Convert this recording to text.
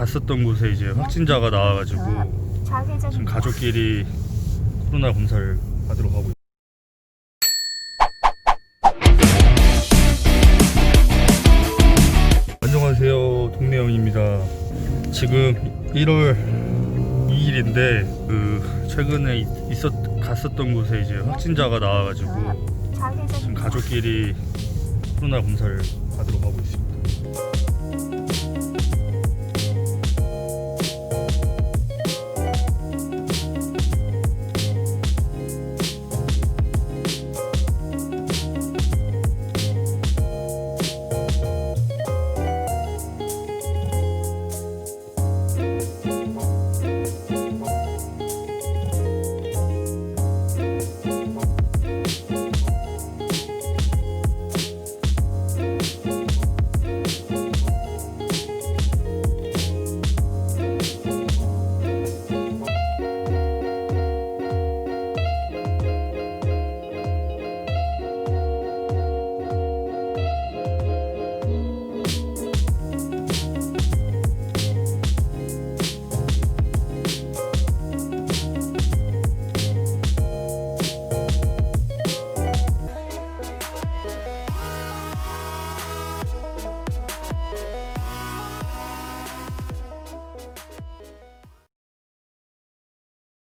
갔었던 곳에 이제 확진자가 나와가지고 아, 지금 가족끼리 코로나 검사를 받으러 가고 있어요. 안녕하세요. 동네형입니다. 지금 1월 2일인데 그 최근에 있었 갔었던 곳에 이제 확진자가 나와가지고 아, 지금 가족끼리 코로나 검사를 받으러 가고 있습니다.